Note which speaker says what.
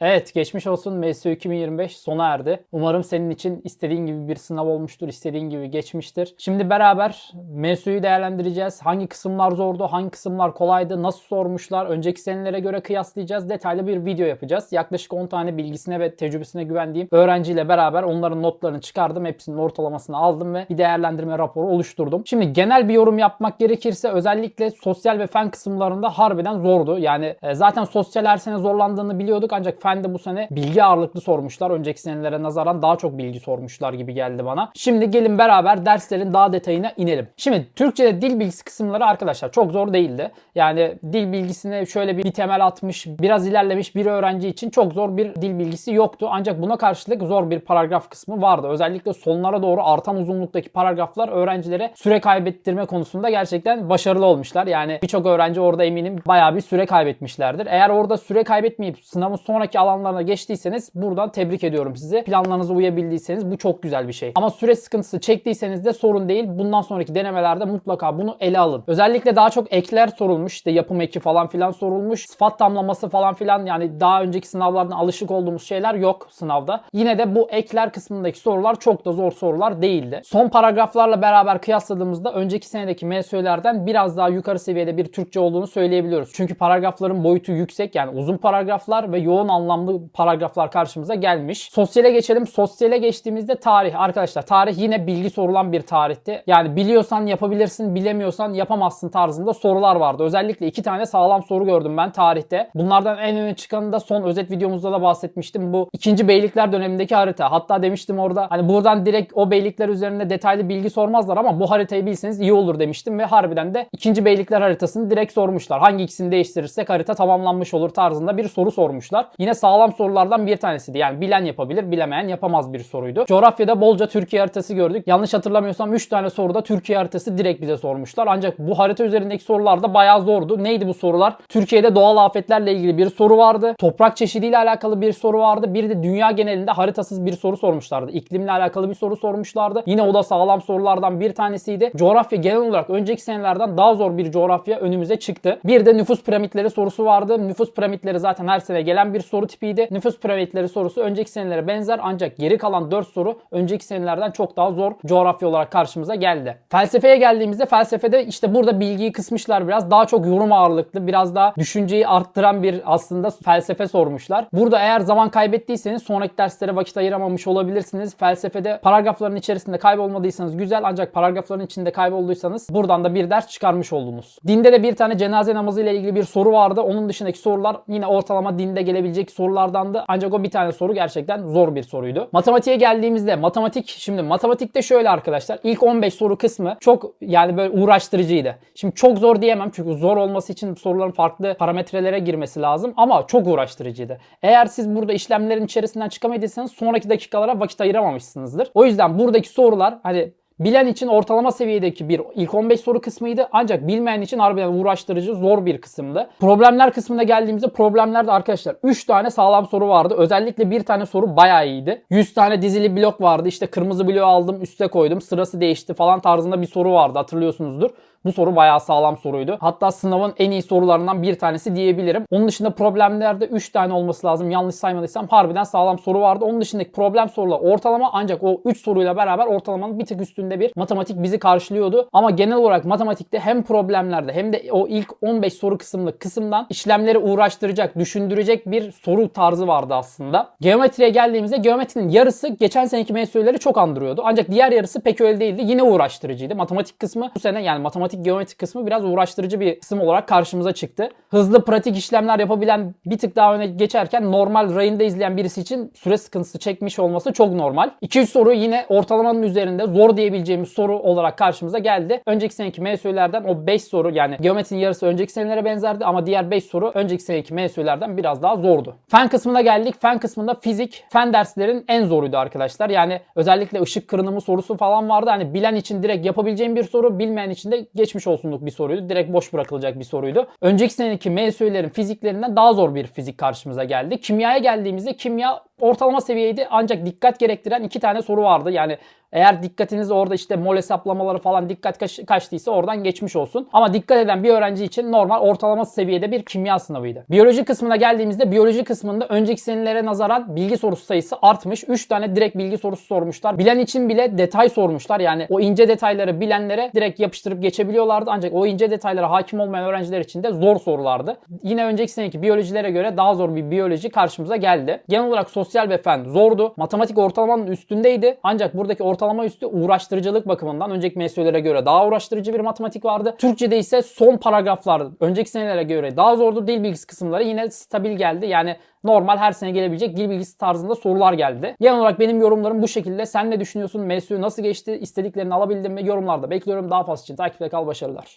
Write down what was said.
Speaker 1: Evet geçmiş olsun MSU 2025 sona erdi. Umarım senin için istediğin gibi bir sınav olmuştur, istediğin gibi geçmiştir. Şimdi beraber MSU'yu değerlendireceğiz. Hangi kısımlar zordu, hangi kısımlar kolaydı, nasıl sormuşlar, önceki senelere göre kıyaslayacağız. Detaylı bir video yapacağız. Yaklaşık 10 tane bilgisine ve tecrübesine güvendiğim öğrenciyle beraber onların notlarını çıkardım. Hepsinin ortalamasını aldım ve bir değerlendirme raporu oluşturdum. Şimdi genel bir yorum yapmak gerekirse özellikle sosyal ve fen kısımlarında harbiden zordu. Yani e, zaten sosyal her sene zorlandığını biliyorduk ancak fende bu sene bilgi ağırlıklı sormuşlar. Önceki senelere nazaran daha çok bilgi sormuşlar gibi geldi bana. Şimdi gelin beraber derslerin daha detayına inelim. Şimdi Türkçe'de dil bilgisi kısımları arkadaşlar çok zor değildi. Yani dil bilgisine şöyle bir temel atmış, biraz ilerlemiş bir öğrenci için çok zor bir dil bilgisi yoktu. Ancak buna karşılık zor bir paragraf kısmı vardı. Özellikle sonlara doğru artan uzunluktaki paragraflar öğrencilere süre kaybettirme konusunda gerçekten başarılı olmuşlar. Yani birçok öğrenci orada eminim bayağı bir süre kaybetmişlerdir. Eğer orada süre kaybetmeyip sınavın sonraki alanlarına geçtiyseniz buradan tebrik ediyorum sizi. Planlarınıza uyabildiyseniz bu çok güzel bir şey. Ama süre sıkıntısı çektiyseniz de sorun değil. Bundan sonraki denemelerde mutlaka bunu ele alın. Özellikle daha çok ekler sorulmuş. İşte yapım eki falan filan sorulmuş. Sıfat tamlaması falan filan yani daha önceki sınavlardan alışık olduğumuz şeyler yok sınavda. Yine de bu ekler kısmındaki sorular çok da zor sorular değildi. Son paragraflarla beraber kıyasladığımızda önceki senedeki MSÖ'lerden biraz daha yukarı seviyede bir Türkçe olduğunu söyleyebiliyoruz. Çünkü paragrafların boyutu yüksek yani uzun paragraflar ve yoğun anlamlı paragraflar karşımıza gelmiş. Sosyale geçelim. Sosyale geçtiğimizde tarih arkadaşlar. Tarih yine bilgi sorulan bir tarihti. Yani biliyorsan yapabilirsin, bilemiyorsan yapamazsın tarzında sorular vardı. Özellikle iki tane sağlam soru gördüm ben tarihte. Bunlardan en öne çıkanı da son özet videomuzda da bahsetmiştim. Bu ikinci beylikler dönemindeki harita. Hatta demiştim orada hani buradan direkt o beylikler üzerinde detaylı bilgi sormazlar ama bu haritayı bilseniz iyi olur demiştim ve harbiden de ikinci beylikler haritasını direkt sormuşlar. Hangi ikisini değiştirirsek harita tamamlanmış olur tarzında bir soru sormuşlar. Yine sağlam sorulardan bir tanesiydi. Yani bilen yapabilir, bilemeyen yapamaz bir soruydu. Coğrafyada bolca Türkiye haritası gördük. Yanlış hatırlamıyorsam 3 tane soruda Türkiye haritası direkt bize sormuşlar. Ancak bu harita üzerindeki sorular da bayağı zordu. Neydi bu sorular? Türkiye'de doğal afetlerle ilgili bir soru vardı. Toprak çeşidiyle alakalı bir soru vardı. Bir de dünya genelinde haritasız bir soru sormuşlardı. İklimle alakalı bir soru sormuşlardı. Yine o da sağlam sorulardan bir tanesiydi. Coğrafya genel olarak önceki senelerden daha zor bir coğrafya önümüze çıktı. Bir de nüfus piramitleri sorusu vardı. Nüfus piramitleri zaten her sene gelen bir soru tipiydi. Nüfus piramitleri sorusu önceki senelere benzer ancak geri kalan 4 soru önceki senelerden çok daha zor coğrafya olarak karşımıza geldi. Felsefeye geldiğimizde felsefede işte burada bilgiyi kısmışlar biraz. Daha çok yorum ağırlıklı, biraz daha düşünceyi arttıran bir aslında felsefe sormuşlar. Burada eğer zaman kaybettiyseniz sonraki derslere vakit ayıramamış olabilirsiniz. Felsefede paragrafların içerisinde kaybolmadıysanız güzel ancak paragrafların içinde kaybolduysanız buradan da bir ders çıkarmış oldunuz. Dinde de bir tane cenaze namazı ile ilgili bir soru vardı. Onun dışındaki sorular yine ortalama dinde gelebilecek sorulardandı. Ancak o bir tane soru gerçekten zor bir soruydu. Matematiğe geldiğimizde matematik şimdi matematikte şöyle arkadaşlar. ilk 15 soru kısmı çok yani böyle uğraştırıcıydı. Şimdi çok zor diyemem çünkü zor olması için soruların farklı parametrelere girmesi lazım ama çok uğraştırıcıydı. Eğer siz burada işlemlerin içerisinden çıkamadıysanız sonraki dakikalara vakit ayıramamışsınızdır. O yüzden buradaki sorular hani Bilen için ortalama seviyedeki bir ilk 15 soru kısmıydı. Ancak bilmeyen için harbiden uğraştırıcı zor bir kısımdı. Problemler kısmına geldiğimizde problemlerde arkadaşlar 3 tane sağlam soru vardı. Özellikle bir tane soru bayağı iyiydi. 100 tane dizili blok vardı. İşte kırmızı bloğu aldım üste koydum sırası değişti falan tarzında bir soru vardı hatırlıyorsunuzdur. Bu soru bayağı sağlam soruydu. Hatta sınavın en iyi sorularından bir tanesi diyebilirim. Onun dışında problemlerde 3 tane olması lazım. Yanlış saymadıysam harbiden sağlam soru vardı. Onun dışındaki problem sorular ortalama ancak o 3 soruyla beraber ortalamanın bir tık üstünde bir matematik bizi karşılıyordu. Ama genel olarak matematikte hem problemlerde hem de o ilk 15 soru kısımlı kısımdan işlemleri uğraştıracak, düşündürecek bir soru tarzı vardı aslında. Geometriye geldiğimizde geometrinin yarısı geçen seneki MSÜ'leri çok andırıyordu. Ancak diğer yarısı pek öyle değildi. Yine uğraştırıcıydı. Matematik kısmı bu sene yani matematik geometri kısmı biraz uğraştırıcı bir kısım olarak karşımıza çıktı. Hızlı pratik işlemler yapabilen bir tık daha öne geçerken normal rayında izleyen birisi için süre sıkıntısı çekmiş olması çok normal. 2-3 soru yine ortalamanın üzerinde zor diyebileceğimiz soru olarak karşımıza geldi. Önceki seneki MSÜ'lerden o 5 soru yani geometrinin yarısı önceki senelere benzerdi ama diğer 5 soru önceki seneki MSÜ'lerden biraz daha zordu. Fen kısmına geldik. Fen kısmında fizik, fen derslerin en zoruydu arkadaşlar. Yani özellikle ışık kırınımı sorusu falan vardı. Hani bilen için direkt yapabileceğim bir soru, bilmeyen için de geçmiş olsunluk bir soruydu. Direkt boş bırakılacak bir soruydu. Önceki seneki MSÜ'lerin fiziklerinden daha zor bir fizik karşımıza geldi. Kimyaya geldiğimizde kimya Ortalama seviyeydi ancak dikkat gerektiren iki tane soru vardı. Yani eğer dikkatiniz orada işte mol hesaplamaları falan dikkat kaç- kaçtıysa oradan geçmiş olsun. Ama dikkat eden bir öğrenci için normal ortalama seviyede bir kimya sınavıydı. Biyoloji kısmına geldiğimizde biyoloji kısmında önceki senelere nazaran bilgi sorusu sayısı artmış. 3 tane direkt bilgi sorusu sormuşlar. Bilen için bile detay sormuşlar. Yani o ince detayları bilenlere direkt yapıştırıp geçebiliyorlardı. Ancak o ince detaylara hakim olmayan öğrenciler için de zor sorulardı. Yine önceki seneki biyolojilere göre daha zor bir biyoloji karşımıza geldi. Genel olarak sosyal ve fen zordu. Matematik ortalamanın üstündeydi. Ancak buradaki ortalama üstü uğraştırıcılık bakımından önceki MSÜ'lere göre daha uğraştırıcı bir matematik vardı. Türkçe'de ise son paragraflar önceki senelere göre daha zordu. Dil bilgisi kısımları yine stabil geldi. Yani normal her sene gelebilecek dil bilgisi tarzında sorular geldi. Genel olarak benim yorumlarım bu şekilde. Sen ne düşünüyorsun? MSÜ nasıl geçti? İstediklerini alabildin mi? Yorumlarda bekliyorum. Daha fazla için takipte kal. Başarılar.